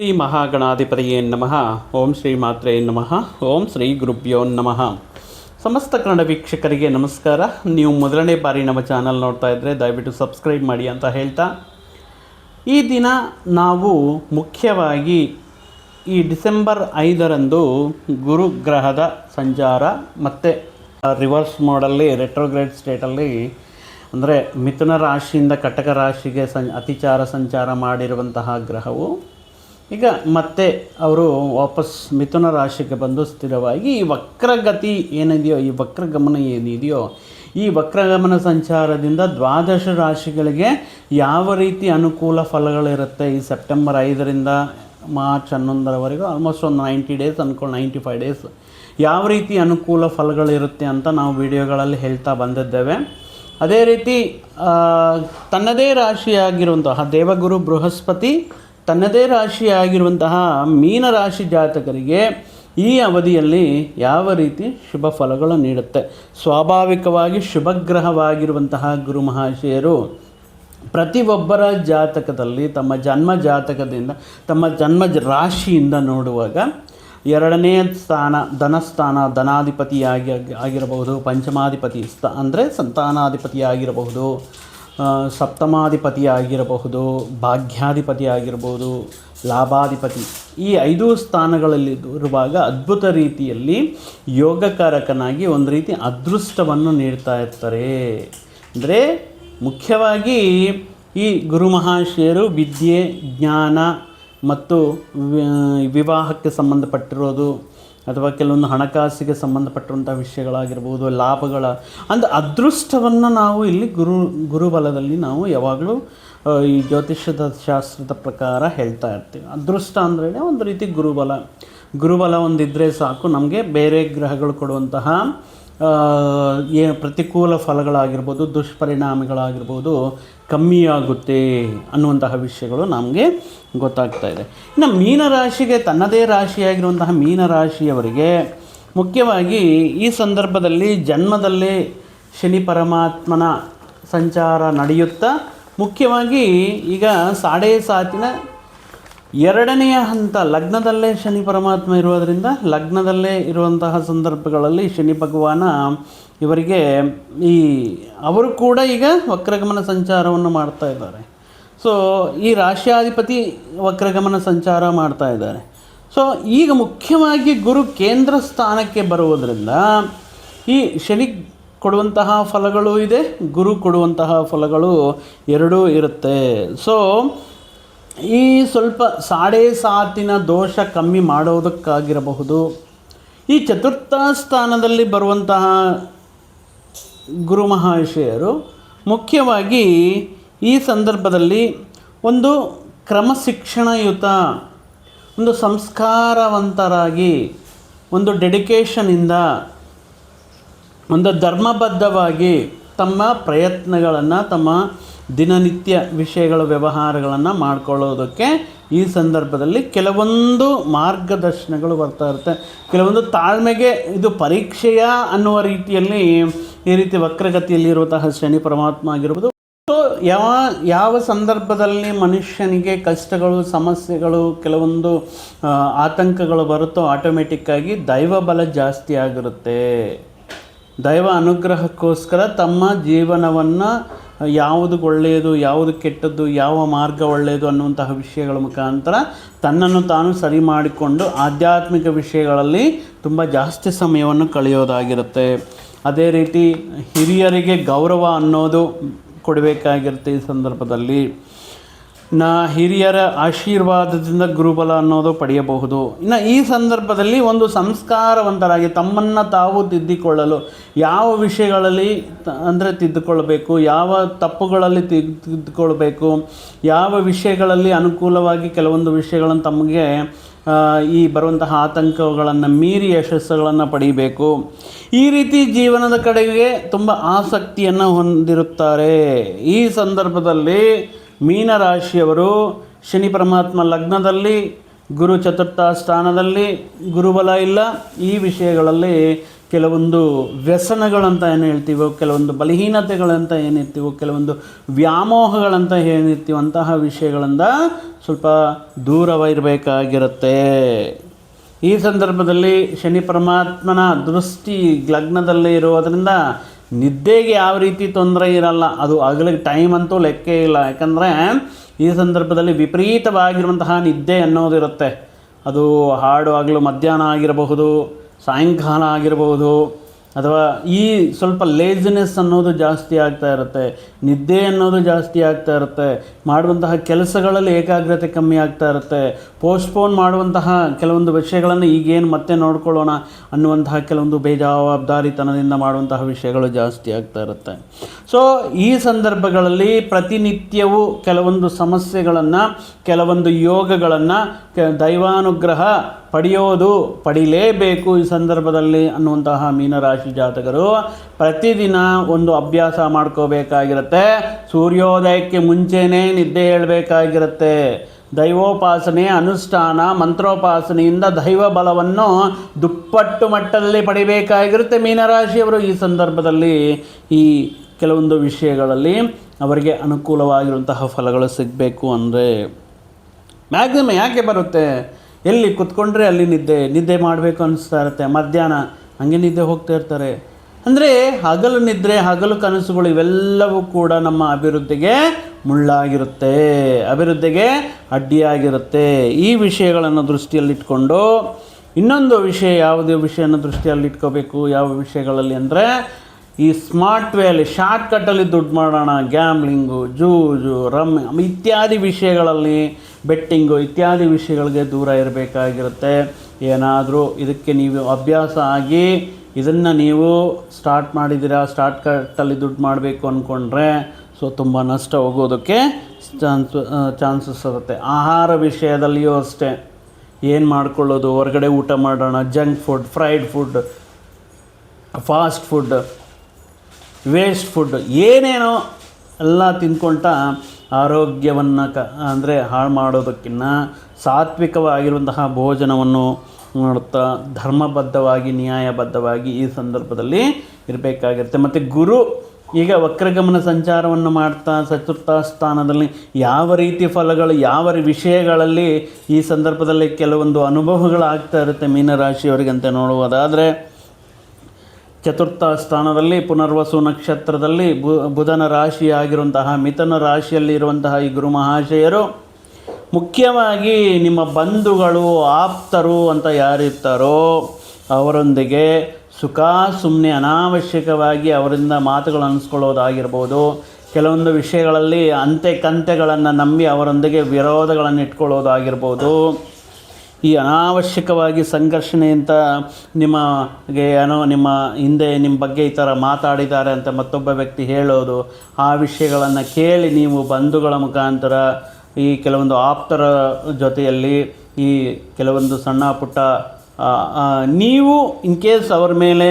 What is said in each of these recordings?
ಶ್ರೀ ಮಹಾಗಣಾಧಿಪತಿಯೇ ನಮಃ. ಓಂ ಶ್ರೀ ಮಾತ್ರೇ ನಮಃ. ಓಂ ಶ್ರೀ ಗುರುಭ್ಯೋ ನಮಃ. ಸಮಸ್ತ ಕನ್ನಡ ವೀಕ್ಷಕರಿಗೆ ನಮಸ್ಕಾರ. ನೀವು ಮೊದಲನೇ ಬಾರಿ ನಮ್ಮ ಚಾನಲ್ ನೋಡ್ತಾ ಇದ್ದರೆ ದಯವಿಟ್ಟು ಸಬ್ಸ್ಕ್ರೈಬ್ ಮಾಡಿ ಅಂತ ಹೇಳ್ತಾ. ಈ ದಿನ ನಾವು ಮುಖ್ಯವಾಗಿ ಈ ಡಿಸೆಂಬರ್ ಐದರಂದು ಗುರುಗ್ರಹದ ಸಂಚಾರ ಮತ್ತು ರಿವರ್ಸ್ ಮೋಡಲ್ಲಿ ರೆಟ್ರೋಗ್ರೇಡ್ ಸ್ಟೇಟಲ್ಲಿ ಅಂದರೆ ಮಿಥುನ ರಾಶಿಯಿಂದ ಕಟಕ ರಾಶಿಗೆ ಸಂ, ಅತಿಚಾರ ಸಂಚಾರ ಮಾಡಿರುವಂತಹ ಗ್ರಹವು ಈಗ ಮತ್ತೆ ಅವರು ವಾಪಸ್ ಮಿಥುನ ರಾಶಿಗೆ ಬಂದು ಸ್ಥಿರವಾಗಿ ಈ ವಕ್ರಗತಿ ಏನಿದೆಯೋ, ಈ ವಕ್ರಗಮನ ಏನಿದೆಯೋ, ಈ ವಕ್ರಗಮನ ಸಂಚಾರದಿಂದ ದ್ವಾದಶ ರಾಶಿಗಳಿಗೆ ಯಾವ ರೀತಿ ಅನುಕೂಲ ಫಲಗಳಿರುತ್ತೆ ಈ ಸೆಪ್ಟೆಂಬರ್ ಐದರಿಂದ ಮಾರ್ಚ್ ಹನ್ನೊಂದರವರೆಗೂ? ಆಲ್ಮೋಸ್ಟ್ ಒಂದು ನೈಂಟಿ ಡೇಸ್ ಅಂದ್ಕೊಂಡು ನೈಂಟಿ ಫೈವ್ ಡೇಸ್. ಯಾವ ರೀತಿ ಅನುಕೂಲ ಫಲಗಳಿರುತ್ತೆ ಅಂತ ನಾವು ವಿಡಿಯೋಗಳಲ್ಲಿ ಹೇಳ್ತಾ ಬಂದಿದ್ದೇವೆ. ಅದೇ ರೀತಿ ತನ್ನದೇ ರಾಶಿಯಾಗಿರುವಂತಹ ದೇವಗುರು ಬೃಹಸ್ಪತಿ ತನ್ನದೇ ರಾಶಿಯಾಗಿರುವಂತಹ ಮೀನರಾಶಿ ಜಾತಕರಿಗೆ ಈ ಅವಧಿಯಲ್ಲಿ ಯಾವ ರೀತಿ ಶುಭ ಫಲಗಳು ನೀಡುತ್ತೆ? ಸ್ವಾಭಾವಿಕವಾಗಿ ಶುಭಗ್ರಹವಾಗಿರುವಂತಹ ಗುರು ಮಹಾಶಯರು ಪ್ರತಿಯೊಬ್ಬರ ಜಾತಕದಲ್ಲಿ ತಮ್ಮ ಜನ್ಮ ಜಾತಕದಿಂದ, ತಮ್ಮ ಜನ್ಮ ರಾಶಿಯಿಂದ ನೋಡುವಾಗ ಎರಡನೇ ಸ್ಥಾನ ಧನಸ್ಥಾನ ಧನಾಧಿಪತಿಯಾಗಿ ಆಗಿರಬಹುದು, ಪಂಚಮಾಧಿಪತಿ ಸ್ಥ, ಅಂದರೆ ಸಂತಾನಾಧಿಪತಿಯಾಗಿರಬಹುದು ಆ, ಭಾಗ್ಯಾಧಿಪತಿ ಆಗಿರ್ಬೋದು ಲಾಭಾಧಿಪತಿ. ಈ ಐದು ಸ್ಥಾನಗಳಲ್ಲಿ ಇರುವಾಗ ಅದ್ಭುತ ರೀತಿಯಲ್ಲಿ ಯೋಗಕಾರಕನಾಗಿ ಒಂದು ರೀತಿ ಅದೃಷ್ಟವನ್ನು ನೀಡ್ತಾ ಇರ್ತಾರೆ. ಅಂದರೆ ಮುಖ್ಯವಾಗಿ ಈ ಗುರು ಮಹಾಶಯರು ವಿದ್ಯೆ ಜ್ಞಾನ ಮತ್ತು ವಿವಾಹಕ್ಕೆ ಸಂಬಂಧಪಟ್ಟಿರೋದು ಅಥವಾ ಕೆಲವೊಂದು ಹಣಕಾಸಿಗೆ ಸಂಬಂಧಪಟ್ಟಂಥ ವಿಷಯಗಳಾಗಿರ್ಬೋದು, ಲಾಭಗಳ ಅಂದರೆ ಅದೃಷ್ಟವನ್ನು ನಾವು ಇಲ್ಲಿ ಗುರು, ಗುರುಬಲದಲ್ಲಿ ನಾವು ಯಾವಾಗಲೂ ಈ ಜ್ಯೋತಿಷ್ಯದ ಶಾಸ್ತ್ರದ ಪ್ರಕಾರ ಹೇಳ್ತಾ ಇರ್ತೀವಿ. ಅದೃಷ್ಟ ಅಂದ್ರೇ ಒಂದು ರೀತಿ ಗುರುಬಲ. ಗುರುಬಲ ಒಂದಿದ್ದರೆ ಸಾಕು. ನಮಗೆ ಬೇರೆ ಗ್ರಹಗಳು ಕೊಡುವಂತಹ ಏನು ಪ್ರತಿಕೂಲ ಫಲಗಳಾಗಿರ್ಬೋದು, ದುಷ್ಪರಿಣಾಮಗಳಾಗಿರ್ಬೋದು ಕಮ್ಮಿಯಾಗುತ್ತೆ ಅನ್ನುವಂತಹ ವಿಷಯಗಳು ನಮಗೆ ಗೊತ್ತಾಗ್ತಾ ಇದೆ. ಇನ್ನು ಮೀನರಾಶಿಗೆ ತನ್ನದೇ ರಾಶಿಯಾಗಿರುವಂತಹ ಮೀನರಾಶಿಯವರಿಗೆ ಮುಖ್ಯವಾಗಿ ಈ ಸಂದರ್ಭದಲ್ಲಿ ಜನ್ಮದಲ್ಲೇ ಶನಿ ಪರಮಾತ್ಮನ ಸಂಚಾರ ನಡೆಯುತ್ತಾ, ಮುಖ್ಯವಾಗಿ ಈಗ ಸಾಡೆ ಸಾತಿನ ಎರಡನೆಯ ಹಂತ, ಲಗ್ನದಲ್ಲೇ ಶನಿ ಪರಮಾತ್ಮ ಇರುವುದರಿಂದ ಲಗ್ನದಲ್ಲೇ ಇರುವಂತಹ ಸಂದರ್ಭಗಳಲ್ಲಿ ಶನಿ ಭಗವಾನ ಇವರಿಗೆ ಈ, ಅವರು ಕೂಡ ಈಗ ವಕ್ರಗಮನ ಸಂಚಾರವನ್ನು ಮಾಡ್ತಾ ಇದ್ದಾರೆ. ಸೊ ಈ ರಾಶ್ಯಾಧಿಪತಿ ವಕ್ರಗಮನ ಸಂಚಾರ ಮಾಡ್ತಾ ಇದ್ದಾರೆ. ಸೊ ಈಗ ಮುಖ್ಯವಾಗಿ ಗುರು ಕೇಂದ್ರ ಸ್ಥಾನಕ್ಕೆ ಬರುವುದರಿಂದ ಈ ಶನಿ ಕೊಡುವಂತಹ ಫಲಗಳು ಇದೆ, ಗುರು ಕೊಡುವಂತಹ ಫಲಗಳು ಎರಡೂ ಇರುತ್ತೆ. ಸೊ ಈ ಸ್ವಲ್ಪ ಸಾಡೆ ಸಾತಿನ ದೋಷ ಕಮ್ಮಿ ಮಾಡೋದಕ್ಕಾಗಿರಬಹುದು. ಈ ಚತುರ್ಥ ಸ್ಥಾನದಲ್ಲಿ ಬರುವಂತಹ ಗುರು ಮಹಾಶಯರು ಮುಖ್ಯವಾಗಿ ಈ ಸಂದರ್ಭದಲ್ಲಿ ಒಂದು ಕ್ರಮಶಿಕ್ಷಣಯುತ, ಒಂದು ಸಂಸ್ಕಾರವಂತರಾಗಿ, ಒಂದು ಡೆಡಿಕೇಶನಿಂದ ಒಂದು ಧರ್ಮಬದ್ಧವಾಗಿ ತಮ್ಮ ಪ್ರಯತ್ನಗಳನ್ನು, ತಮ್ಮ ದಿನನಿತ್ಯ ವಿಷಯಗಳ ವ್ಯವಹಾರಗಳನ್ನು ಮಾಡ್ಕೊಳ್ಳೋದಕ್ಕೆ ಈ ಸಂದರ್ಭದಲ್ಲಿ ಕೆಲವೊಂದು ಮಾರ್ಗದರ್ಶನಗಳು ಬರ್ತಾ ಇರುತ್ತೆ. ಕೆಲವೊಂದು ತಾಳ್ಮೆಗೆ ಇದು ಪರೀಕ್ಷೆಯ ಅನ್ನುವ ರೀತಿಯಲ್ಲಿ ಈ ರೀತಿ ವಕ್ರಗತಿಯಲ್ಲಿರುವಂತಹ ಶನಿ ಪರಮಾತ್ಮ ಆಗಿರ್ಬೋದು. ಯಾವ ಯಾವ ಸಂದರ್ಭದಲ್ಲಿ ಮನುಷ್ಯನಿಗೆ ಕಷ್ಟಗಳು, ಸಮಸ್ಯೆಗಳು, ಕೆಲವೊಂದು ಆತಂಕಗಳು ಬರುತ್ತೋ ಆಟೋಮೆಟಿಕ್ಕಾಗಿ ದೈವ ಬಲ ಜಾಸ್ತಿ ಆಗಿರುತ್ತೆ. ದೈವ ಅನುಗ್ರಹಕ್ಕೋಸ್ಕರ ತಮ್ಮ ಜೀವನವನ್ನು ಯಾವುದು ಒಳ್ಳೆಯದು ಯಾವುದು ಕೆಟ್ಟದ್ದು, ಯಾವ ಮಾರ್ಗ ಒಳ್ಳೆಯದು ಅನ್ನುವಂತಹ ವಿಷಯಗಳ ಮುಖಾಂತರ ತನ್ನನ್ನು ತಾನು ಸರಿ ಮಾಡಿಕೊಂಡು ಆಧ್ಯಾತ್ಮಿಕ ವಿಷಯಗಳಲ್ಲಿ ತುಂಬ ಜಾಸ್ತಿ ಸಮಯವನ್ನು ಕಳೆಯೋದಾಗಿರುತ್ತೆ. ಅದೇ ರೀತಿ ಹಿರಿಯರಿಗೆ ಗೌರವ ಅನ್ನೋದು ಕೊಡಬೇಕಾಗಿರುತ್ತೆ ಈ ಸಂದರ್ಭದಲ್ಲಿ. ನಾ ಹಿರಿಯರ ಆಶೀರ್ವಾದದಿಂದ ಗುರುಬಲ ಅನ್ನೋದು ಪಡೆಯಬಹುದು. ಇನ್ನು ಈ ಸಂದರ್ಭದಲ್ಲಿ ಒಂದು ಸಂಸ್ಕಾರವಂತರಾಗಿ ತಮ್ಮನ್ನು ತಾವು ತಿದ್ದಿಕೊಳ್ಳಲು ಯಾವ ವಿಷಯಗಳಲ್ಲಿ ಅಂದರೆ ತಿದ್ದುಕೊಳ್ಬೇಕು, ಯಾವ ತಪ್ಪುಗಳಲ್ಲಿ ತಿದ್ ತಿದ್ದುಕೊಳ್ಬೇಕು, ಯಾವ ವಿಷಯಗಳಲ್ಲಿ ಅನುಕೂಲವಾಗಿ ಕೆಲವೊಂದು ವಿಷಯಗಳನ್ನು ತಮಗೆ ಈ ಬರುವಂತಹ ಆತಂಕಗಳನ್ನು ಮೀರಿ ಯಶಸ್ಸುಗಳನ್ನು ಪಡಿಬೇಕು. ಈ ರೀತಿ ಜೀವನದ ಕಡೆಗೆ ತುಂಬ ಆಸಕ್ತಿಯನ್ನು ಹೊಂದಿರುತ್ತಾರೆ. ಈ ಸಂದರ್ಭದಲ್ಲಿ ಮೀನರಾಶಿಯವರು ಶನಿ ಪರಮಾತ್ಮ ಲಗ್ನದಲ್ಲಿ, ಗುರು ಚತುರ್ಥ ಸ್ಥಾನದಲ್ಲಿ, ಗುರುಬಲ ಇಲ್ಲ, ಈ ವಿಷಯಗಳಲ್ಲಿ ಕೆಲವೊಂದು ವ್ಯಸನಗಳಂತ ಏನು ಹೇಳ್ತೀವೋ, ಕೆಲವೊಂದು ಬಲಹೀನತೆಗಳಂತ ಏನಿರ್ತೀವೋ ಕೆಲವೊಂದು ವ್ಯಾಮೋಹಗಳಂತ ಏನಿರ್ತೀವೋ ಅಂತಹ ವಿಷಯಗಳಿಂದ ಸ್ವಲ್ಪ ದೂರವಿರಬೇಕಾಗಿರುತ್ತೆ ಈ ಸಂದರ್ಭದಲ್ಲಿ ಶನಿ ಪರಮಾತ್ಮನ ದೃಷ್ಟಿ ಲಗ್ನದಲ್ಲೇ ಇರೋದರಿಂದ ನಿದ್ದೆಗೆ ಯಾವ ರೀತಿ ತೊಂದರೆ ಇರಲ್ಲ. ಅದು ಹಗಲಿಗೆ ಟೈಮ್ ಅಂತೂ ಲೆಕ್ಕ ಇಲ್ಲ. ಯಾಕಂದರೆ ಈ ಸಂದರ್ಭದಲ್ಲಿ ವಿಪರೀತವಾಗಿರುವಂತಹ ನಿದ್ದೆ ಅನ್ನೋದಿರುತ್ತೆ ಅದು ಹಾಡು ಆಗಲು ಮಧ್ಯಾಹ್ನ ಆಗಿರಬಹುದು, ಸಾಯಂಕಾಲ ಆಗಿರಬಹುದು ಅಥವಾ ಈ ಸ್ವಲ್ಪ ಲೇಜಿನೆಸ್ ಅನ್ನೋದು ಜಾಸ್ತಿ ಆಗ್ತಾ ಇರುತ್ತೆ, ನಿದ್ದೆ ಅನ್ನೋದು ಜಾಸ್ತಿ ಆಗ್ತಾ ಇರುತ್ತೆ, ಮಾಡುವಂತಹ ಕೆಲಸಗಳಲ್ಲಿ ಏಕಾಗ್ರತೆ ಕಮ್ಮಿ ಆಗ್ತಾ ಇರುತ್ತೆ ಪೋಸ್ಟ್ಪೋನ್ ಮಾಡುವಂತಹ ಕೆಲವೊಂದು ವಿಷಯಗಳನ್ನು ಈಗೇನು ಮತ್ತೆ ನೋಡ್ಕೊಳ್ಳೋಣ ಅನ್ನುವಂತಹ ಕೆಲವೊಂದು ಬೇಜವಾಬ್ದಾರಿತನದಿಂದ ಮಾಡುವಂತಹ ವಿಷಯಗಳು ಜಾಸ್ತಿ ಆಗ್ತಾ ಇರುತ್ತೆ. ಸೊ ಈ ಸಂದರ್ಭಗಳಲ್ಲಿ ಪ್ರತಿನಿತ್ಯವೂ ಕೆಲವೊಂದು ಸಮಸ್ಯೆಗಳನ್ನು, ಕೆಲವೊಂದು ಯೋಗಗಳನ್ನು ದೈವಾನುಗ್ರಹ ಪಡೆಯೋದು ಪಡಿಲೇಬೇಕು ಈ ಸಂದರ್ಭದಲ್ಲಿ ಅನ್ನುವಂತಹ ಮೀನರಾಶಿ ಜಾತಕರು. ಪ್ರತಿದಿನ ಒಂದು ಅಭ್ಯಾಸ ಮಾಡ್ಕೋಬೇಕಾಗಿರುತ್ತೆ. ಸೂರ್ಯೋದಯಕ್ಕೆ ಮುಂಚೆನೇ ನಿದ್ದೆ ಹೇಳಬೇಕಾಗಿರುತ್ತೆ. ದೈವೋಪಾಸನೆ, ಅನುಷ್ಠಾನ, ಮಂತ್ರೋಪಾಸನೆಯಿಂದ ದೈವ ಬಲವನ್ನು ದುಪ್ಪಟ್ಟು ಮಟ್ಟದಲ್ಲಿ ಪಡಿಬೇಕಾಗಿರುತ್ತೆ ಮೀನರಾಶಿಯವರು ಈ ಸಂದರ್ಭದಲ್ಲಿ. ಈ ಕೆಲವೊಂದು ವಿಷಯಗಳಲ್ಲಿ ಅವರಿಗೆ ಅನುಕೂಲವಾಗಿರುವಂತಹ ಫಲಗಳು ಸಿಗಬೇಕು ಅಂದರೆ ಮ್ಯಾಕ್ಸಿಮಮ್ ಯಾಕೆ ಬರುತ್ತೆ? ಎಲ್ಲಿ ಕುತ್ಕೊಂಡ್ರೆ ಅಲ್ಲಿ ನಿದ್ದೆ ನಿದ್ದೆ ಮಾಡಬೇಕು ಅನಿಸ್ತಾ ಇರುತ್ತೆ. ಮಧ್ಯಾಹ್ನ ಹಂಗೆ ನಿದ್ದೆ ಹೋಗ್ತಾ ಇರ್ತಾರೆ. ಅಂದರೆ ಹಗಲು ನಿದ್ರೆ, ಹಗಲು ಕನಸುಗಳು ಇವೆಲ್ಲವೂ ಕೂಡ ನಮ್ಮ ಅಭಿವೃದ್ಧಿಗೆ ಮುಳ್ಳಾಗಿರುತ್ತೆ. ಅಭಿವೃದ್ಧಿಗೆ ಅಡ್ಡಿಯಾಗಿರುತ್ತೆ. ಈ ವಿಷಯಗಳನ್ನು ದೃಷ್ಟಿಯಲ್ಲಿಟ್ಕೊಂಡು ಇನ್ನೊಂದು ವಿಷಯ, ಯಾವುದೇ ವಿಷಯನ ದೃಷ್ಟಿಯಲ್ಲಿಟ್ಕೋಬೇಕು. ಯಾವ ವಿಷಯಗಳಲ್ಲಿ ಅಂದರೆ ಈ ಸ್ಮಾರ್ಟ್ ವೇಲಿ ಶಾರ್ಟ್ಕಟ್ಟಲ್ಲಿ ದುಡ್ಡು ಮಾಡೋಣ ಗ್ಯಾಮ್ಲಿಂಗು ಜೂಜು, ರಮ್, ಇತ್ಯಾದಿ ವಿಷಯಗಳಲ್ಲಿ ಬೆಟ್ಟಿಂಗು, ಇತ್ಯಾದಿ ವಿಷಯಗಳಿಗೆ ದೂರ ಇರಬೇಕಾಗಿರುತ್ತೆ. ಏನಾದರೂ ಇದಕ್ಕೆ ನೀವು ಅಭ್ಯಾಸ ಆಗಿ ಇದನ್ನು ನೀವು ಸ್ಟಾರ್ಟ್ ಮಾಡಿದ್ದೀರಾ ಸ್ಟಾರ್ಟ್ ಕಟ್ಟಲ್ಲಿ ದುಡ್ಡು ಮಾಡಬೇಕು ಅಂದ್ಕೊಂಡ್ರೆ ಸೊ ತುಂಬ ನಷ್ಟ ಹೋಗೋದಕ್ಕೆ ಚಾನ್ಸ್, ಚಾನ್ಸಸ್ ಇರುತ್ತೆ. ಆಹಾರ ವಿಷಯದಲ್ಲಿಯೂ ಅಷ್ಟೇ. ಏನು ಮಾಡ್ಕೊಳ್ಳೋದು? ಹೊರಗಡೆ ಊಟ ಮಾಡೋಣ, junk food, fried food, fast food. Waste food. ಏನೇನೋ ಎಲ್ಲ ತಿಂದ್ಕೊಂತ ಆರೋಗ್ಯವನ್ನು ಕ, ಅಂದರೆ ಹಾಳು ಮಾಡೋದಕ್ಕಿಂತ ಸಾತ್ವಿಕವಾಗಿರುವಂತಹ ಭೋಜನವನ್ನು ನೋಡುತ್ತಾ ಧರ್ಮಬದ್ಧವಾಗಿ, ನ್ಯಾಯಬದ್ಧವಾಗಿ ಈ ಸಂದರ್ಭದಲ್ಲಿ ಇರಬೇಕಾಗಿರುತ್ತೆ. ಮತ್ತು ಗುರು ಈಗ ವಕ್ರಗಮನ ಸಂಚಾರವನ್ನು ಮಾಡ್ತಾ ಚತುರ್ಥ ಸ್ಥಾನದಲ್ಲಿ ಯಾವ ರೀತಿ ಫಲಗಳು, ಯಾವ ವಿಷಯಗಳಲ್ಲಿ ಈ ಸಂದರ್ಭದಲ್ಲಿ ಕೆಲವೊಂದು ಅನುಭವಗಳಾಗ್ತಾ ಇರುತ್ತೆ ಮೀನರಾಶಿಯವರಿಗೆ ಅಂತ ನೋಡುವುದಾದರೆ ಚತುರ್ಥ ಸ್ಥಾನದಲ್ಲಿ ಪುನರ್ವಸು ನಕ್ಷತ್ರದಲ್ಲಿ ಬು, ಬುಧನ ರಾಶಿಯಾಗಿರುವಂತಹ ಮಿಥನ ರಾಶಿಯಲ್ಲಿ ಇರುವಂತಹ ಈ ಗುರು ಮಹಾಶಯರು ಮುಖ್ಯವಾಗಿ ನಿಮ್ಮ ಬಂಧುಗಳು, ಆಪ್ತರು ಅಂತ ಯಾರಿರ್ತಾರೋ ಅವರೊಂದಿಗೆ ಸುಖ ಸುಮ್ಮನೆ ಅನಾವಶ್ಯಕವಾಗಿ ಅವರಿಂದ ಮಾತುಗಳು ಅನಿಸ್ಕೊಳ್ಳೋದಾಗಿರ್ಬೋದು ಕೆಲವೊಂದು ವಿಷಯಗಳಲ್ಲಿ ಅಂತೆ ಕಂತೆಗಳನ್ನು ನಂಬಿ ಅವರೊಂದಿಗೆ ವಿರೋಧಗಳನ್ನು ಇಟ್ಕೊಳ್ಳೋದಾಗಿರ್ಬೋದು ಈ ಅನಾವಶ್ಯಕವಾಗಿ ಸಂಘರ್ಷಣೆಯಿಂದ ನಿಮಗೆ ಏನೋ ನಿಮ್ಮ ಹಿಂದೆ ನಿಮ್ಮ ಬಗ್ಗೆ ಈ ಥರ ಮಾತಾಡಿದ್ದಾರೆ ಅಂತ ಮತ್ತೊಬ್ಬ ವ್ಯಕ್ತಿ ಹೇಳೋದು, ಆ ವಿಷಯಗಳನ್ನು ಕೇಳಿ ನೀವು ಬಂಧುಗಳ ಮುಖಾಂತರ ಈ ಕೆಲವೊಂದು ಆಪ್ತರ ಜೊತೆಯಲ್ಲಿ ಈ ಕೆಲವೊಂದು ಸಣ್ಣ ಪುಟ್ಟ ನೀವು ಇನ್ ಕೇಸ್ ಅವ್ರ ಮೇಲೆ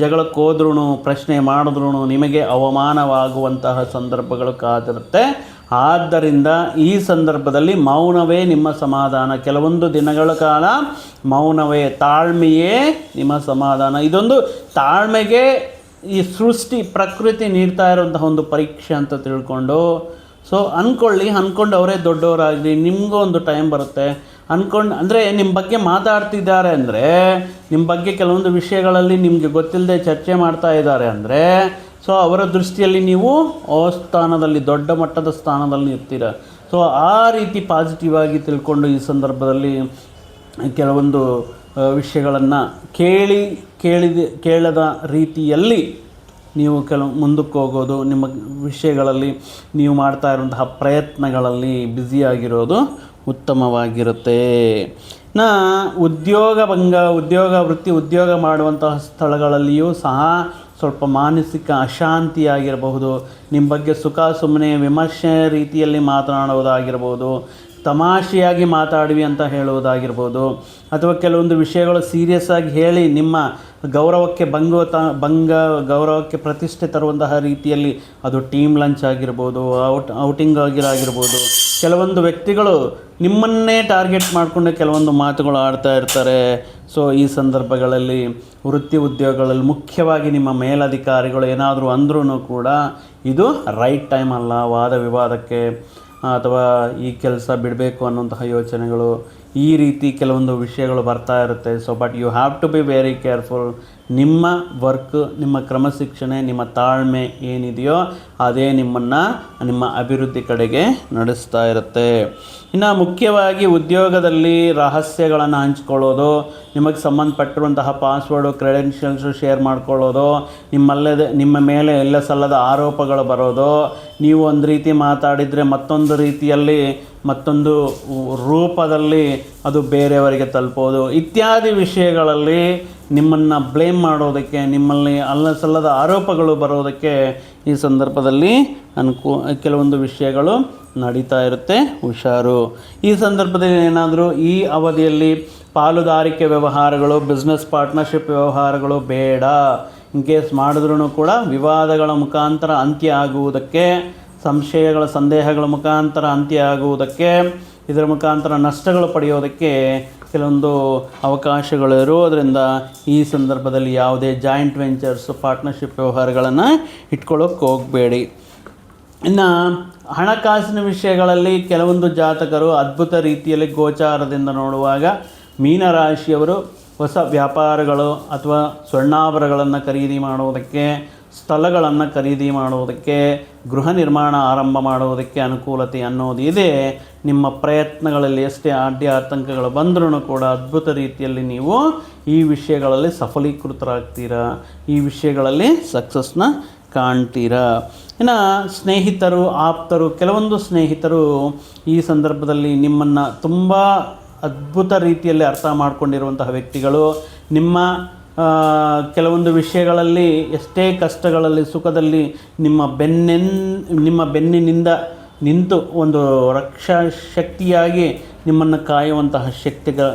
ಜಗಳಕ್ಕೆ ಹೋದ್ರೂ ಪ್ರಶ್ನೆ ಮಾಡಿದ್ರೂ ನಿಮಗೆ ಅವಮಾನವಾಗುವಂತಹ ಸಂದರ್ಭಗಳು ಕಾದಿರುತ್ತೆ. ಆದ್ದರಿಂದ ಈ ಸಂದರ್ಭದಲ್ಲಿ ಮೌನವೇ ನಿಮ್ಮ ಸಮಾಧಾನ. ಕೆಲವೊಂದು ದಿನಗಳ ಕಾಲ ಮೌನವೇ, ತಾಳ್ಮೆಯೇ ನಿಮ್ಮ ಸಮಾಧಾನ. ಇದೊಂದು ತಾಳ್ಮೆಗೆ ಈ ಸೃಷ್ಟಿ, ಪ್ರಕೃತಿ ನೀಡ್ತಾ ಇರುವಂತಹ ಒಂದು ಪರೀಕ್ಷೆ ಅಂತ ತಿಳ್ಕೊಂಡು, ಸೊ ಅಂದ್ಕೊಳ್ಳಿ ಅಂದ್ಕೊಂಡು ಅವರೇ ದೊಡ್ಡವರಾಗಲಿ, ನಿಮಗೂ ಒಂದು ಟೈಮ್ ಬರುತ್ತೆ. ಅಂದ್ಕೊಂಡು ಅಂದರೆ ನಿಮ್ಮ ಬಗ್ಗೆ ಮಾತಾಡ್ತಿದ್ದಾರೆ ಅಂದರೆ ನಿಮ್ಮ ಬಗ್ಗೆ ಕೆಲವೊಂದು ವಿಷಯಗಳಲ್ಲಿ ನಿಮಗೆ ಗೊತ್ತಿಲ್ಲದೆ ಚರ್ಚೆ ಮಾಡ್ತಾ ಇದ್ದಾರೆ ಅಂದರೆ ಸೊ ಅವರ ದೃಷ್ಟಿಯಲ್ಲಿ ನೀವು ಆ ಸ್ಥಾನದಲ್ಲಿ, ದೊಡ್ಡ ಮಟ್ಟದ ಸ್ಥಾನದಲ್ಲಿ ಇರ್ತೀರ. ಸೊ ಆ ರೀತಿ ಪಾಸಿಟಿವ್ ಆಗಿ ತಿಳ್ಕೊಂಡು ಈ ಸಂದರ್ಭದಲ್ಲಿ ಕೆಲವೊಂದು ವಿಷಯಗಳನ್ನು ಕೇಳಿ, ಕೇಳಿದ, ಕೇಳದ ರೀತಿಯಲ್ಲಿ ನೀವು ಕೆಲವು ಮುಂದಕ್ಕೆ ಹೋಗೋದು, ನಿಮ್ಮ ವಿಷಯಗಳಲ್ಲಿ ನೀವು ಮಾಡ್ತಾ ಇರುವಂತಹ ಪ್ರಯತ್ನಗಳಲ್ಲಿ ಬ್ಯುಸಿಯಾಗಿರೋದು ಉತ್ತಮವಾಗಿರುತ್ತೆ. ನಾ, ಉದ್ಯೋಗ ಭಂಗ, ಉದ್ಯೋಗ ವೃತ್ತಿ, ಉದ್ಯೋಗ ಮಾಡುವಂತಹ ಸ್ಥಳಗಳಲ್ಲಿಯೂ ಸಹ ಸ್ವಲ್ಪ ಮಾನಸಿಕ ಅಶಾಂತಿಯಾಗಿರಬಹುದು. ನಿಮ್ಮ ಬಗ್ಗೆ ಸುಖ ಸುಮ್ಮನೆ ವಿಮರ್ಶೆ ರೀತಿಯಲ್ಲಿ ಮಾತನಾಡುವುದಾಗಿರ್ಬೋದು ತಮಾಷೆಯಾಗಿ ಮಾತಾಡಿವಿ ಅಂತ ಹೇಳುವುದಾಗಿರ್ಬೋದು. ಅಥವಾ ಕೆಲವೊಂದು ವಿಷಯಗಳು ಸೀರಿಯಸ್ ಆಗಿ ಹೇಳಿ ನಿಮ್ಮ ಗೌರವಕ್ಕೆ ಭಂಗ ತ, ಭಂಗ, ಗೌರವಕ್ಕೆ ಪ್ರತಿಷ್ಠೆ ತರುವಂತಹ ರೀತಿಯಲ್ಲಿ ಅದು ಟೀಮ್ ಲಂಚ್ ಆಗಿರ್ಬೋದು ಔಟ್ ಔಟಿಂಗ್ ಆಗಿರಾಗಿರ್ಬೋದು. ಕೆಲವೊಂದು ವ್ಯಕ್ತಿಗಳು ನಿಮ್ಮನ್ನೇ ಟಾರ್ಗೆಟ್ ಮಾಡಿಕೊಂಡು ಕೆಲವೊಂದು ಮಾತುಗಳು ಆಡ್ತಾ ಇರ್ತಾರೆ. ಸೊ ಈ ಸಂದರ್ಭಗಳಲ್ಲಿ ವೃತ್ತಿ ಉದ್ಯೋಗಗಳಲ್ಲಿ ಮುಖ್ಯವಾಗಿ ನಿಮ್ಮ ಮೇಲಧಿಕಾರಿಗಳು ಏನಾದರೂ ಅಂದ್ರೂ ಕೂಡ ಇದು ರೈಟ್ ಟೈಮ್ ಅಲ್ಲ ವಾದ ವಿವಾದಕ್ಕೆ. ಅಥವಾ ಈ ಕೆಲಸ ಬಿಡಬೇಕು ಅನ್ನುವಂತಹ ಯೋಚನೆಗಳು ಈ ರೀತಿ ಕೆಲವೊಂದು ವಿಷಯಗಳು ಬರ್ತಾ ಇರುತ್ತೆ. So but you have to be very careful ನಿಮ್ಮ ವರ್ಕ್ ನಿಮ್ಮ ಕ್ರಮಶಿಕ್ಷಣೆ, ನಿಮ್ಮ ತಾಳ್ಮೆ ಏನಿದೆಯೋ ಅದೇ ನಿಮ್ಮನ್ನು ನಿಮ್ಮ ಅಭಿವೃದ್ಧಿ ಕಡೆಗೆ ನಡೆಸ್ತಾ ಇರುತ್ತೆ. ಇನ್ನು ಮುಖ್ಯವಾಗಿ ಉದ್ಯೋಗದಲ್ಲಿ ರಹಸ್ಯಗಳನ್ನು ಹಂಚ್ಕೊಳ್ಳೋದು, ನಿಮಗೆ ಸಂಬಂಧಪಟ್ಟಿರುವಂತಹ ಪಾಸ್ವರ್ಡು ಕ್ರೆಡೆನ್ಷಿಯಲ್ಸು ಶೇರ್ ಮಾಡ್ಕೊಳ್ಳೋದು, ನಿಮ್ಮಲ್ಲದೆ, ನಿಮ್ಮ ಮೇಲೆ ಎಲ್ಲ ಸಲ್ಲದ ಆರೋಪಗಳು ಬರೋದು, ನೀವು ಒಂದು ರೀತಿ ಮಾತಾಡಿದರೆ ಮತ್ತೊಂದು ರೀತಿಯಲ್ಲಿ, ಮತ್ತೊಂದು ರೂಪದಲ್ಲಿ ಅದು ಬೇರೆಯವರಿಗೆ ತಲುಪೋದು. ಇತ್ಯಾದಿ ವಿಷಯಗಳಲ್ಲಿ ನಿಮ್ಮನ್ನು ಬ್ಲೇಮ್ ಮಾಡೋದಕ್ಕೆ, ನಿಮ್ಮಲ್ಲಿ ಅಲ್ಲ ಸಲ್ಲದ ಆರೋಪಗಳು ಬರೋದಕ್ಕೆ ಈ ಸಂದರ್ಭದಲ್ಲಿ ಅನುಕೂ, ಕೆಲವೊಂದು ವಿಷಯಗಳು ನಡೀತಾ ಇರುತ್ತೆ. ಹುಷಾರು. ಈ ಸಂದರ್ಭದಲ್ಲಿ ಏನಾದರೂ ಈ ಅವಧಿಯಲ್ಲಿ ಪಾಲುದಾರಿಕೆ ವ್ಯವಹಾರಗಳು ಬಿಸ್ನೆಸ್ ಪಾರ್ಟ್ನರ್ಶಿಪ್ ವ್ಯವಹಾರಗಳು ಬೇಡ. ಇನ್ ಕೇಸ್ ಮಾಡಿದ್ರೂ ಕೂಡ ವಿವಾದಗಳ ಮುಖಾಂತರ ಅಂತ್ಯ ಆಗುವುದಕ್ಕೆ ಸಂಶಯಗಳ, ಸಂದೇಹಗಳ ಮುಖಾಂತರ ಅಂತ್ಯ ಆಗುವುದಕ್ಕೆ ಇದರ ಮುಖಾಂತರ ನಷ್ಟಗಳು ಪಡೆಯೋದಕ್ಕೆ ಕೆಲವೊಂದು ಅವಕಾಶಗಳು ಇರೋದರಿಂದ ಈ ಸಂದರ್ಭದಲ್ಲಿ ಯಾವುದೇ ಜಾಯಿಂಟ್ ವೆಂಚರ್ಸ್ ಪಾರ್ಟ್ನರ್ಶಿಪ್ ವ್ಯವಹಾರಗಳನ್ನು ಇಟ್ಕೊಳ್ಳೋಕೆ ಹೋಗಬೇಡಿ. ಇನ್ನು ಹಣಕಾಸಿನ ವಿಷಯಗಳಲ್ಲಿ ಕೆಲವೊಂದು ಜಾತಕರು ಅದ್ಭುತ ರೀತಿಯಲ್ಲಿ ಗೋಚಾರದಿಂದ ನೋಡುವಾಗ ಮೀನರಾಶಿಯವರು ಹೊಸ ವ್ಯಾಪಾರಗಳು ಅಥವಾ ಸ್ವರ್ಣಾಭರಣಗಳನ್ನು ಖರೀದಿ ಮಾಡುವುದಕ್ಕೆ ಸ್ಥಳಗಳನ್ನು ಖರೀದಿ ಮಾಡುವುದಕ್ಕೆ ಗೃಹ ನಿರ್ಮಾಣ ಆರಂಭ ಮಾಡುವುದಕ್ಕೆ ಅನುಕೂಲತೆ ಅನ್ನೋದು ಇದೆ. ನಿಮ್ಮ ಪ್ರಯತ್ನಗಳಲ್ಲಿ ಎಷ್ಟೇ ಅಡ್ಡಿ ಆತಂಕಗಳು ಬಂದರೂ ಕೂಡ ಅದ್ಭುತ ರೀತಿಯಲ್ಲಿ ನೀವು ಈ ವಿಷಯಗಳಲ್ಲಿ ಸಫಲೀಕೃತರಾಗ್ತೀರಾ? ಈ ವಿಷಯಗಳಲ್ಲಿ ಸಕ್ಸಸ್ನ ಕಾಣ್ತೀರಾ? ಇನ್ನು ಸ್ನೇಹಿತರು, ಆಪ್ತರು, ಕೆಲವೊಂದು ಸ್ನೇಹಿತರು ಈ ಸಂದರ್ಭದಲ್ಲಿ ನಿಮ್ಮನ್ನು ತುಂಬ ಅದ್ಭುತ ರೀತಿಯಲ್ಲಿ ಅರ್ಥ ಮಾಡಿಕೊಂಡಿರುವಂತಹ ವ್ಯಕ್ತಿಗಳು. ನಿಮ್ಮ ಕೆಲವೊಂದು ವಿಷಯಗಳಲ್ಲಿ ಎಷ್ಟೇ ಕಷ್ಟಗಳಲ್ಲಿ, ಸುಖದಲ್ಲಿ ನಿಮ್ಮ ಬೆನ್ನೆನ್, ನಿಮ್ಮ ಬೆನ್ನಿನಿಂದ ನಿಂತು ಒಂದು ರಕ್ಷಾ ಶಕ್ತಿಯಾಗಿ ನಿಮ್ಮನ್ನು ಕಾಯುವಂತಹ ಶಕ್ತಿಗಳ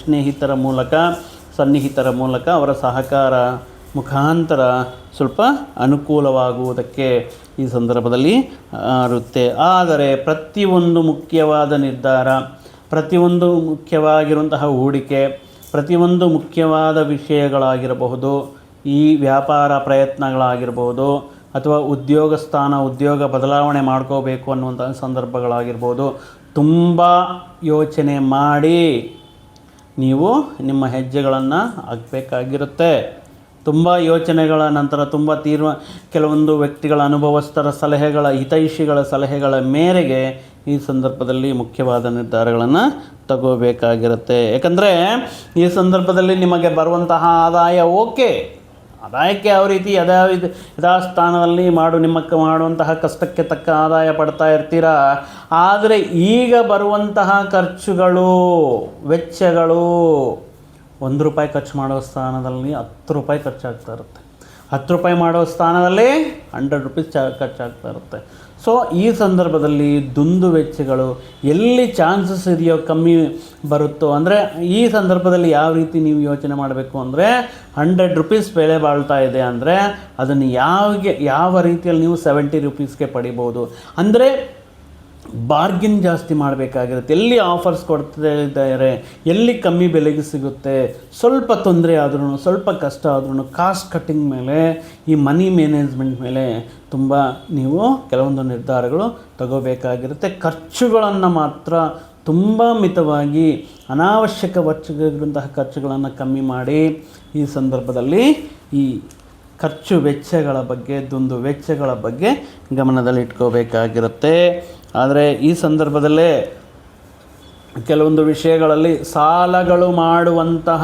ಸ್ನೇಹಿತರ ಮೂಲಕ, ಸನ್ನಿಹಿತರ ಮೂಲಕ ಅವರ ಸಹಕಾರ ಮುಖಾಂತರ ಸ್ವಲ್ಪ ಅನುಕೂಲವಾಗುವುದಕ್ಕೆ ಈ ಸಂದರ್ಭದಲ್ಲಿ ಇರುತ್ತೆ ಆದರೆ ಪ್ರತಿಯೊಂದು ಮುಖ್ಯವಾದ ನಿರ್ಧಾರ, ಪ್ರತಿಯೊಂದು ಮುಖ್ಯವಾಗಿರುವಂತಹ ಹೂಡಿಕೆ ಪ್ರತಿಯೊಂದು ಮುಖ್ಯವಾದ ವಿಷಯಗಳಾಗಿರಬಹುದು, ಈ ವ್ಯಾಪಾರ ಪ್ರಯತ್ನಗಳಾಗಿರ್ಬೋದು ಅಥವಾ ಉದ್ಯೋಗ ಸ್ಥಾನ, ಉದ್ಯೋಗ ಬದಲಾವಣೆ ಮಾಡ್ಕೋಬೇಕು ಅನ್ನುವಂಥ ಸಂದರ್ಭಗಳಾಗಿರ್ಬೋದು ತುಂಬ ಯೋಚನೆ ಮಾಡಿ ನೀವು ನಿಮ್ಮ ಹೆಜ್ಜೆಗಳನ್ನು ಹಾಕಬೇಕಾಗಿರುತ್ತೆ. ತುಂಬ ಯೋಚನೆಗಳ ನಂತರ ತುಂಬ ತೀರ್ಮ ಕೆಲವೊಂದು ವ್ಯಕ್ತಿಗಳ ಅನುಭವಸ್ಥರ ಸಲಹೆಗಳ, ಹಿತೈಷಿಗಳ ಸಲಹೆಗಳ ಮೇರೆಗೆ ಈ ಸಂದರ್ಭದಲ್ಲಿ ಮುಖ್ಯವಾದ ನಿರ್ಧಾರಗಳನ್ನು ತಗೋಬೇಕಾಗಿರುತ್ತೆ. ಯಾಕಂದರೆ ಈ ಸಂದರ್ಭದಲ್ಲಿ ನಿಮಗೆ ಬರುವಂತಹ ಆದಾಯ ಓಕೆ. ಆದಾಯಕ್ಕೆ ಯಾವ ರೀತಿ ಯಾವ ಇದು ಯಥಾಸ್ಥಾನದಲ್ಲಿ ಮಾಡು, ನಿಮ್ಮ ಮಾಡುವಂತಹ ಕಷ್ಟಕ್ಕೆ ತಕ್ಕ ಆದಾಯ ಪಡ್ತಾ ಇರ್ತೀರಾ? ಆದರೆ ಈಗ ಬರುವಂತಹ ಖರ್ಚುಗಳು, ವೆಚ್ಚಗಳು ಒಂದು ರೂಪಾಯಿ ಖರ್ಚು ಮಾಡೋ ಸ್ಥಾನದಲ್ಲಿ ಹತ್ತು ರೂಪಾಯಿ ಖರ್ಚಾಗ್ತಾ ಇರುತ್ತೆ. ಹತ್ತು ರೂಪಾಯಿ ಮಾಡೋ ಸ್ಥಾನದಲ್ಲಿ ಹಂಡ್ರೆಡ್ ರುಪೀಸ್ ಚಾ, ಖರ್ಚಾಗ್ತಾ ಇರುತ್ತೆ. ಸೊ ಈ ಸಂದರ್ಭದಲ್ಲಿ ದುಂದು ವೆಚ್ಚಗಳು ಎಲ್ಲಿ ಚಾನ್ಸಸ್ ಇದೆಯೋ ಕಮ್ಮಿ ಬರುತ್ತೋ ಅಂದರೆ ಈ ಸಂದರ್ಭದಲ್ಲಿ ಯಾವ ರೀತಿ ನೀವು ಯೋಚನೆ ಮಾಡಬೇಕು ಅಂದರೆ ಹಂಡ್ರೆಡ್ ರುಪೀಸ್ ಬೆಲೆ ಬಾಳ್ತಾ ಇದೆ ಅಂದರೆ ಅದನ್ನು ಯಾವಿಗೆ, ಯಾವ ರೀತಿಯಲ್ಲಿ ನೀವು ಸೆವೆಂಟಿ ರುಪೀಸ್ಗೆ ಪಡಿಬೋದು. ಅಂದರೆ ಬಾರ್ಗಿನ್ ಜಾಸ್ತಿ ಮಾಡಬೇಕಾಗಿರುತ್ತೆ. ಎಲ್ಲಿ ಆಫರ್ಸ್ ಕೊಡ್ತಾ ಇದ್ದಾರೆ ಎಲ್ಲಿ ಕಮ್ಮಿ ಬೆಲೆಗೆ ಸಿಗುತ್ತೆ, ಸ್ವಲ್ಪ ತೊಂದರೆ ಆದ್ರೂ, ಸ್ವಲ್ಪ ಕಷ್ಟ ಆದ್ರೂ, ಕಾಸ್ಟ್ ಕಟ್ಟಿಂಗ್ ಮೇಲೆ, ಈ ಮನಿ ಮ್ಯಾನೇಜ್ಮೆಂಟ್ ಮೇಲೆ ತುಂಬ ನೀವು ಕೆಲವೊಂದು ನಿರ್ಧಾರಗಳು ತಗೋಬೇಕಾಗಿರುತ್ತೆ. ಖರ್ಚುಗಳನ್ನು ಮಾತ್ರ ತುಂಬ ಮಿತವಾಗಿ, ಅನಾವಶ್ಯಕ ವೆಚ್ಚಗಳಿರುವಂತಹ ಖರ್ಚುಗಳನ್ನು ಕಮ್ಮಿ ಮಾಡಿ, ಈ ಸಂದರ್ಭದಲ್ಲಿ ಈ ಖರ್ಚು ವೆಚ್ಚಗಳ ಬಗ್ಗೆ, ದುಂದು ವೆಚ್ಚಗಳ ಬಗ್ಗೆ ಗಮನದಲ್ಲಿ ಇಟ್ಕೋಬೇಕಾಗಿರುತ್ತೆ ಆದರೆ ಈ ಸಂದರ್ಭದಲ್ಲೇ ಕೆಲವೊಂದು ವಿಷಯಗಳಲ್ಲಿ ಸಾಲಗಳು ಮಾಡುವಂತಹ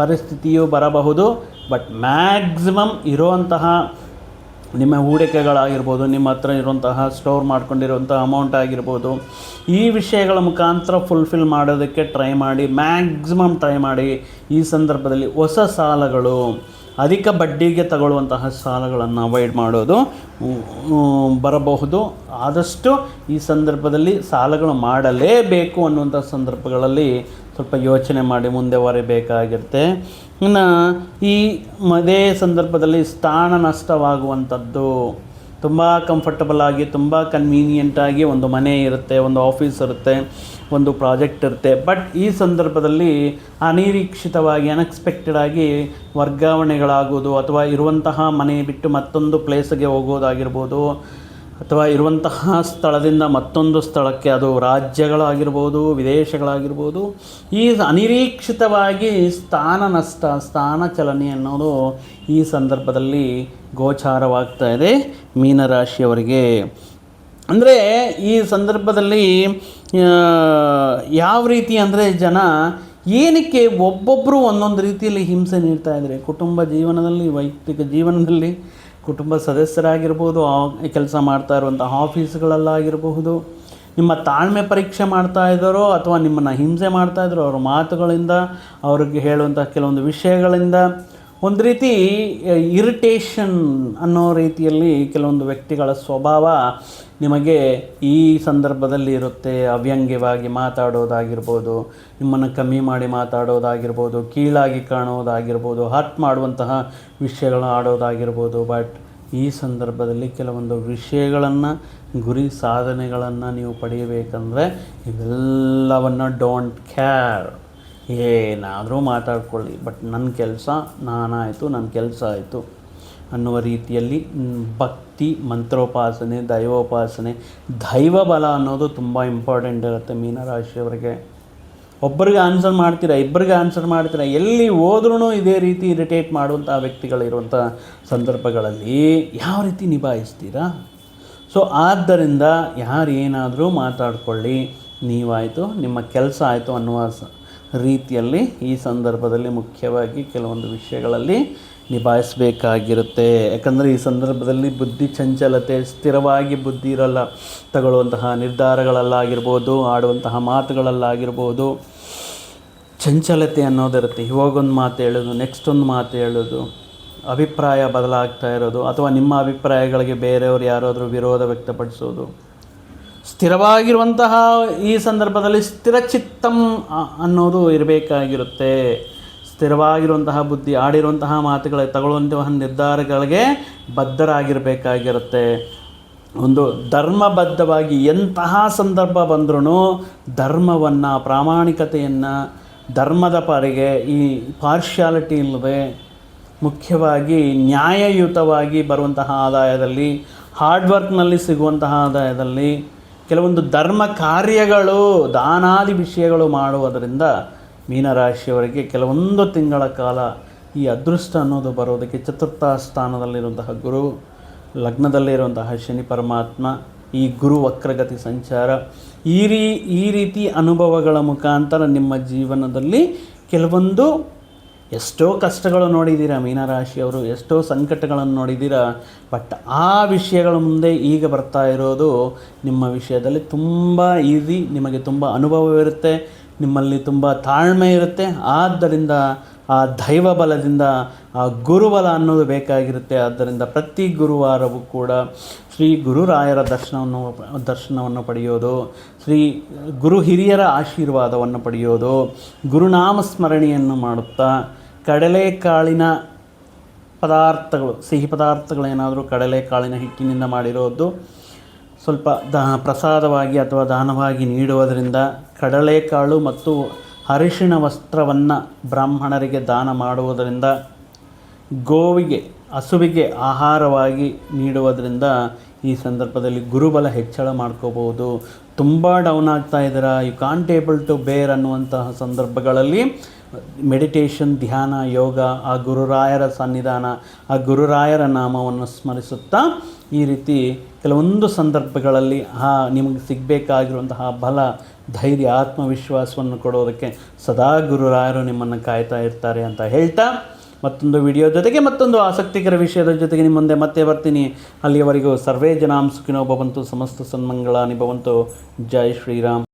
ಪರಿಸ್ಥಿತಿಯು ಬರಬಹುದು ಬಟ್ ಮ್ಯಾಕ್ಸಿಮಮ್ ಇರುವಂತಹ ನಿಮ್ಮ ಹೂಡಿಕೆಗಳಾಗಿರ್ಬೋದು, ನಿಮ್ಮ ಹತ್ರ ಇರುವಂತಹ ಸ್ಟೋರ್ ಮಾಡ್ಕೊಂಡಿರುವಂಥ ಅಮೌಂಟ್ ಆಗಿರ್ಬೋದು, ಈ ವಿಷಯಗಳ ಮುಖಾಂತರ ಫುಲ್ಫಿಲ್ ಮಾಡೋದಕ್ಕೆ ಟ್ರೈ ಮಾಡಿ ಮ್ಯಾಕ್ಸಿಮಮ್ ಟ್ರೈ ಮಾಡಿ ಈ ಸಂದರ್ಭದಲ್ಲಿ ಹೊಸ ಸಾಲಗಳು ಅಧಿಕ ಬಡ್ಡಿಗೆ ತಗೊಳ್ಳುವಂತಹ ಸಾಲಗಳನ್ನು ಅವಾಯ್ಡ್ ಮಾಡೋದು ಬರಬಹುದು. ಆದಷ್ಟು ಈ ಸಂದರ್ಭದಲ್ಲಿ ಸಾಲಗಳು ಮಾಡಲೇಬೇಕು ಅನ್ನುವಂಥ ಸಂದರ್ಭಗಳಲ್ಲಿ ಸ್ವಲ್ಪ ಯೋಚನೆ ಮಾಡಿ ಮುಂದೆ ಹೊರಬೇಕಾಗಿರುತ್ತೆ ಇನ್ನು ಈ ಮದೇ ಸಂದರ್ಭದಲ್ಲಿ ಸ್ಥಾನ ನಷ್ಟವಾಗುವಂಥದ್ದು. ತುಂಬ ಕಂಫರ್ಟಬಲ್ ಆಗಿ, ತುಂಬ ಕನ್ವೀನಿಯೆಂಟಾಗಿ ಒಂದು ಮನೆ ಇರುತ್ತೆ, ಒಂದು ಆಫೀಸ್ ಇರುತ್ತೆ, ಒಂದು ಪ್ರಾಜೆಕ್ಟ್ ಇರುತ್ತೆ. ಬಟ್ ಈ ಸಂದರ್ಭದಲ್ಲಿ ಅನಿರೀಕ್ಷಿತವಾಗಿ ಅನ್ಎಕ್ಸ್ಪೆಕ್ಟೆಡ್ ಆಗಿ ವರ್ಗಾವಣೆಗಳಾಗೋದು ಅಥವಾ ಇರುವಂತಹ ಮನೆ ಬಿಟ್ಟು ಮತ್ತೊಂದು ಪ್ಲೇಸ್ಗೆ ಹೋಗೋದಾಗಿರ್ಬೋದು ಅಥವಾ ಇರುವಂತಹ ಸ್ಥಳದಿಂದ ಮತ್ತೊಂದು ಸ್ಥಳಕ್ಕೆ, ಅದು ರಾಜ್ಯಗಳಾಗಿರ್ಬೋದು, ವಿದೇಶಗಳಾಗಿರ್ಬೋದು, ಈ ಅನಿರೀಕ್ಷಿತವಾಗಿ ಸ್ಥಾನ ನಷ್ಟ, ಸ್ಥಾನ ಚಲನೆ ಅನ್ನೋದು ಈ ಸಂದರ್ಭದಲ್ಲಿ ಗೋಚಾರವಾಗ್ತಾ ಇದೆ ಮೀನರಾಶಿಯವರಿಗೆ. ಅಂದರೆ ಈ ಸಂದರ್ಭದಲ್ಲಿ ಯಾವ ರೀತಿ ಅಂದರೆ ಜನ ಏನಕ್ಕೆ ಒಬ್ಬೊಬ್ಬರು ಒಂದೊಂದು ರೀತಿಯಲ್ಲಿ ಹಿಂಸೆ ನೀಡ್ತಾ ಇದ್ದಾರೆ. ಕುಟುಂಬ ಜೀವನದಲ್ಲಿ, ವೈಯಕ್ತಿಕ ಜೀವನದಲ್ಲಿ ಕುಟುಂಬ ಸದಸ್ಯರಾಗಿರ್ಬೋದು ಕೆಲಸ ಮಾಡ್ತಾ ಇರುವಂಥ ಆಫೀಸ್ಗಳಲ್ಲಾಗಿರಬಹುದು, ನಿಮ್ಮ ತಾಳ್ಮೆ ಪರೀಕ್ಷೆ ಮಾಡ್ತಾ ಇದ್ದಾರೋ ಅಥವಾ ನಿಮ್ಮನ್ನು ಹಿಂಸೆ ಮಾಡ್ತಾ ಇದ್ದರೋ, ಅವ್ರ ಮಾತುಗಳಿಂದ, ಅವ್ರಿಗೆ ಹೇಳುವಂಥ ಕೆಲವೊಂದು ವಿಷಯಗಳಿಂದ ಒಂದು ರೀತಿ ಇರಿಟೇಷನ್ ಅನ್ನೋ ರೀತಿಯಲ್ಲಿ ಕೆಲವೊಂದು ವ್ಯಕ್ತಿಗಳ ಸ್ವಭಾವ ನಿಮಗೆ ಈ ಸಂದರ್ಭದಲ್ಲಿ ಇರುತ್ತೆ. ಅವ್ಯಂಗ್ಯವಾಗಿ ಮಾತಾಡೋದಾಗಿರ್ಬೋದು, ನಿಮ್ಮನ್ನು ಕಮ್ಮಿ ಮಾಡಿ ಮಾತಾಡೋದಾಗಿರ್ಬೋದು, ಕೀಳಾಗಿ ಕಾಣೋದಾಗಿರ್ಬೋದು, ಹರ್ಟ್ ಮಾಡುವಂತಹ ವಿಷಯಗಳು ಆಡೋದಾಗಿರ್ಬೋದು ಬಟ್ ಈ ಸಂದರ್ಭದಲ್ಲಿ ಕೆಲವೊಂದು ವಿಷಯಗಳನ್ನು, ಗುರಿ ಸಾಧನೆಗಳನ್ನು ನೀವು ಪಡೆಯಬೇಕಂದ್ರೆ ಇವೆಲ್ಲವನ್ನು ಡೋಂಟ್ ಕ್ಯಾರ್ ಏನಾದರೂ ಮಾತಾಡ್ಕೊಳ್ಳಿ. ಬಟ್ ನನ್ನ ಕೆಲಸ ನಾನಾಯಿತು ನನ್ನ ಕೆಲಸ ಆಯಿತು. ಅನ್ನುವ ರೀತಿಯಲ್ಲಿ ಭಕ್ತಿ, ಮಂತ್ರೋಪಾಸನೆ, ದೈವೋಪಾಸನೆ ದೈವ ಬಲ ಅನ್ನೋದು ತುಂಬ ಇಂಪಾರ್ಟೆಂಟ್ ಇರುತ್ತೆ ಮೀನರಾಶಿಯವರಿಗೆ. ಒಬ್ಬರಿಗೆ ಆನ್ಸರ್ ಮಾಡ್ತೀರಾ, ಇಬ್ಬರಿಗೆ ಆನ್ಸರ್ ಮಾಡ್ತೀರಾ, ಎಲ್ಲಿ ಹೋದ್ರೂ ಇದೇ ರೀತಿ ಇರಿಟೇಟ್ ಮಾಡುವಂಥ ವ್ಯಕ್ತಿಗಳಿರುವಂಥ ಸಂದರ್ಭಗಳಲ್ಲಿ ಯಾವ ರೀತಿ ನಿಭಾಯಿಸ್ತೀರಾ? ಸೊ ಆದ್ದರಿಂದ ಯಾರು ಏನಾದರೂ ಮಾತಾಡ್ಕೊಳ್ಳಿ, ನೀವಾಯಿತು, ನಿಮ್ಮ ಕೆಲಸ ಆಯಿತು ಅನ್ನುವ ರೀತಿಯಲ್ಲಿ ಈ ಸಂದರ್ಭದಲ್ಲಿ ಮುಖ್ಯವಾಗಿ ಕೆಲವೊಂದು ವಿಷಯಗಳಲ್ಲಿ ನಿಭಾಯಿಸಬೇಕಾಗಿರುತ್ತೆ. ಯಾಕಂದರೆ ಈ ಸಂದರ್ಭದಲ್ಲಿ ಬುದ್ಧಿ ಚಂಚಲತೆ, ಸ್ಥಿರವಾಗಿ ಬುದ್ಧಿ ಇರಲ್ಲ. ತಗೊಳ್ಳುವಂತಹ ನಿರ್ಧಾರಗಳಲ್ಲಾಗಿರ್ಬೋದು, ಆಡುವಂತಹ ಮಾತುಗಳಲ್ಲಾಗಿರ್ಬೋದು, ಚಂಚಲತೆ ಅನ್ನೋದಿರುತ್ತೆ ಇವಾಗೊಂದು ಮಾತು ಹೇಳೋದು ನೆಕ್ಸ್ಟ್ ಒಂದು ಮಾತು ಹೇಳೋದು, ಅಭಿಪ್ರಾಯ ಬದಲಾಗ್ತಾ ಇರೋದು, ಅಥವಾ ನಿಮ್ಮ ಅಭಿಪ್ರಾಯಗಳಿಗೆ ಬೇರೆಯವರು ಯಾರಾದರೂ ವಿರೋಧ ವ್ಯಕ್ತಪಡಿಸೋದು. ಸ್ಥಿರವಾಗಿರುವಂತಹ ಈ ಸಂದರ್ಭದಲ್ಲಿ ಸ್ಥಿರಚಿತ್ತಂ ಅನ್ನೋದು ಇರಬೇಕಾಗಿರುತ್ತೆ. ಸ್ಥಿರವಾಗಿರುವಂತಹ ಬುದ್ಧಿ, ಆಡಿರುವಂತಹ ಮಾತುಗಳಿಗೆ ತಗೊಳ್ಳುವಂತಹ ನಿರ್ಧಾರಗಳಿಗೆ ಬದ್ಧರಾಗಿರಬೇಕಾಗಿರುತ್ತೆ. ಒಂದು ಧರ್ಮಬದ್ಧವಾಗಿ ಎಂತಹ ಸಂದರ್ಭ ಬಂದ್ರೂ ಧರ್ಮವನ್ನು, ಪ್ರಾಮಾಣಿಕತೆಯನ್ನು, ಧರ್ಮದ ಪಾರಿಗೆ ಈ ಪಾರ್ಶಿಯಾಲಿಟಿ ಇಲ್ಲದೆ ಮುಖ್ಯವಾಗಿ ನ್ಯಾಯಯುತವಾಗಿ ಬರುವಂತಹ ಆದಾಯದಲ್ಲಿ ಹಾರ್ಡ್ ವರ್ಕ್ನಲ್ಲಿ ಸಿಗುವಂತಹ ಆದಾಯದಲ್ಲಿ ಕೆಲವೊಂದು ಧರ್ಮ ಕಾರ್ಯಗಳು, ದಾನಾದಿ ವಿಷಯಗಳು ಮಾಡುವುದರಿಂದ ಮೀನರಾಶಿಯವರಿಗೆ ಕೆಲವೊಂದು ತಿಂಗಳ ಕಾಲ ಈ ಅದೃಷ್ಟ ಅನ್ನೋದು ಬರೋದಕ್ಕೆ ಚತುರ್ಥ ಸ್ಥಾನದಲ್ಲಿರುವಂತಹ ಗುರು, ಲಗ್ನದಲ್ಲಿರುವಂತಹ ಶನಿ ಪರಮಾತ್ಮ, ಈ ಗುರು ವಕ್ರಗತಿ ಸಂಚಾರ, ಈ ರೀ, ಈ ರೀತಿ ಅನುಭವಗಳ ಮುಖಾಂತರ ನಿಮ್ಮ ಜೀವನದಲ್ಲಿ ಕೆಲವೊಂದು ಎಷ್ಟೋ ಕಷ್ಟಗಳು ನೋಡಿದ್ದೀರಾ ಮೀನರಾಶಿಯವರು, ಎಷ್ಟೋ ಸಂಕಟಗಳನ್ನು ನೋಡಿದ್ದೀರಾ ಬಟ್ ಆ ವಿಷಯಗಳ ಮುಂದೆ ಈಗ ಬರ್ತಾ ಇರೋದು ನಿಮ್ಮ ವಿಷಯದಲ್ಲಿ ತುಂಬ ಈಸಿ ನಿಮಗೆ ತುಂಬ ಅನುಭವವಿರುತ್ತೆ, ನಿಮ್ಮಲ್ಲಿ ತುಂಬ ತಾಳ್ಮೆ ಇರುತ್ತೆ, ಆದ್ದರಿಂದ ಆ ದೈವ ಬಲದಿಂದ ಆ ಗುರುಬಲ ಅನ್ನೋದು ಬೇಕಾಗಿರುತ್ತೆ. ಆದ್ದರಿಂದ ಪ್ರತಿ ಗುರುವಾರವೂ ಕೂಡ ಶ್ರೀ ಗುರುರಾಯರ ದರ್ಶನವನ್ನು ದರ್ಶನವನ್ನು ಪಡೆಯೋದು, ಶ್ರೀ ಗುರು ಹಿರಿಯರ ಆಶೀರ್ವಾದವನ್ನು ಪಡೆಯೋದು, ಗುರುನಾಮ ಸ್ಮರಣೆಯನ್ನು ಮಾಡುತ್ತಾ ಕಡಲೆಕಾಳಿನ ಪದಾರ್ಥಗಳು, ಸಿಹಿ ಪದಾರ್ಥಗಳೇನಾದರೂ ಕಡಲೆಕಾಳಿನ ಹಿಟ್ಟಿನಿಂದ ಮಾಡಿರೋದು, ಸ್ವಲ್ಪ ದ, ಪ್ರಸಾದವಾಗಿ ಅಥವಾ ದಾನವಾಗಿ ನೀಡುವುದರಿಂದ ಕಡಲೆಕಾಳು ಮತ್ತು ಅರಿಶಿಣ ವಸ್ತ್ರವನ್ನು ಬ್ರಾಹ್ಮಣರಿಗೆ ದಾನ ಮಾಡುವುದರಿಂದ ಗೋವಿಗೆ ಹಸುವಿಗೆ ಆಹಾರವಾಗಿ ನೀಡುವುದರಿಂದ ಈ ಸಂದರ್ಭದಲ್ಲಿ ಗುರುಬಲ ಹೆಚ್ಚಳ ಮಾಡ್ಕೋಬೋದು ತುಂಬ ಡೌನ್ ಆಗ್ತಾ ಇದ್ದೀರಾ? You can't able to bear ಅನ್ನುವಂತಹ ಸಂದರ್ಭಗಳಲ್ಲಿ ಮೆಡಿಟೇಷನ್ ಧ್ಯಾನ, ಯೋಗ, ಆ ಗುರುರಾಯರ ಸನ್ನಿಧಾನ, ಆ ಗುರುರಾಯರ ನಾಮವನ್ನು ಸ್ಮರಿಸುತ್ತಾ ಈ ರೀತಿ ಕೆಲವೊಂದು ಸಂದರ್ಭಗಳಲ್ಲಿ ಆ ನಿಮಗೆ ಸಿಗಬೇಕಾಗಿರುವಂತಹ ಬಲ, ಧೈರ್ಯ, ಆತ್ಮವಿಶ್ವಾಸವನ್ನು ಕೊಡೋದಕ್ಕೆ ಸದಾ ಗುರುರಾಯರು ನಿಮ್ಮನ್ನು ಕಾಯ್ತಾ ಇರ್ತಾರೆ ಅಂತ ಹೇಳ್ತಾ ಮತ್ತೊಂದು ವಿಡಿಯೋ ಜೊತೆಗೆ ಮತ್ತೊಂದು ಆಸಕ್ತಿಕರ ವಿಷಯದ ಜೊತೆಗೆ ನಿಮ್ಮ ಮುಂದೆ ಮತ್ತೆ ಬರ್ತೀನಿ. ಅಲ್ಲಿಯವರೆಗೂ ಸರ್ವೇ ಜನಾಂ ಸುಖಿನೋ ಭವಂತು, ಸಮಸ್ತ ಸನ್ಮಂಗಳ ನಿಭವಂತು ಜೈ ಶ್ರೀರಾಮ್.